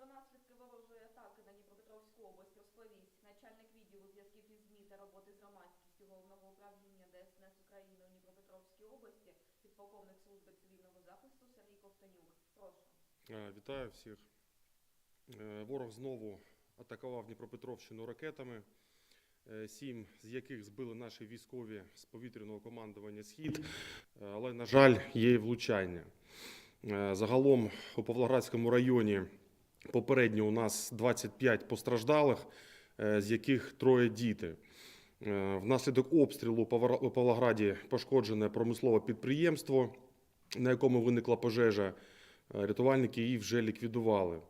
Про наслідки ворожої атаки на Дніпропетровську область розповість начальник відділу зв'язків із ЗМІ та роботи з громадськістю головного управління ДСНС України у Дніпропетровській області, підполковник служби цивільного захисту Сергій Ковтонюк. Прошу. Е, Вітаю всіх. Е, Ворог знову атакував Дніпропетровщину ракетами, е, сім з яких збили наші військові з повітряного командування Схід, але, на жаль, є влучання. Загалом у Павлоградському районі попередньо у нас 25 постраждалих, е, з яких троє діти. Е, Внаслідок обстрілу у Павлограді пошкоджене промислове підприємство, на якому виникла пожежа. Е, Рятувальники її вже ліквідували.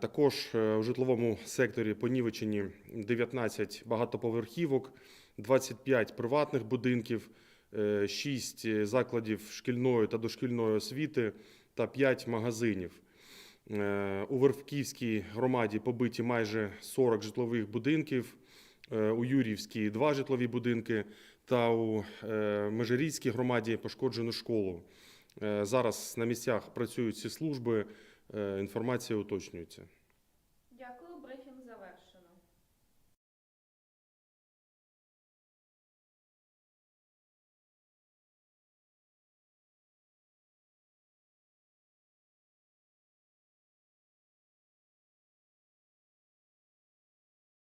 Також у житловому секторі понівечені 19 багатоповерхівок, 25 приватних будинків, 6 закладів шкільної та дошкільної освіти та 5 магазинів. Е, У Вервківській громаді побиті майже 40 житлових будинків, е, у Юрівській два житлові будинки та у Межирійській громаді пошкоджено школу. Е, Зараз на місцях працюють всі служби, е, інформація уточнюється.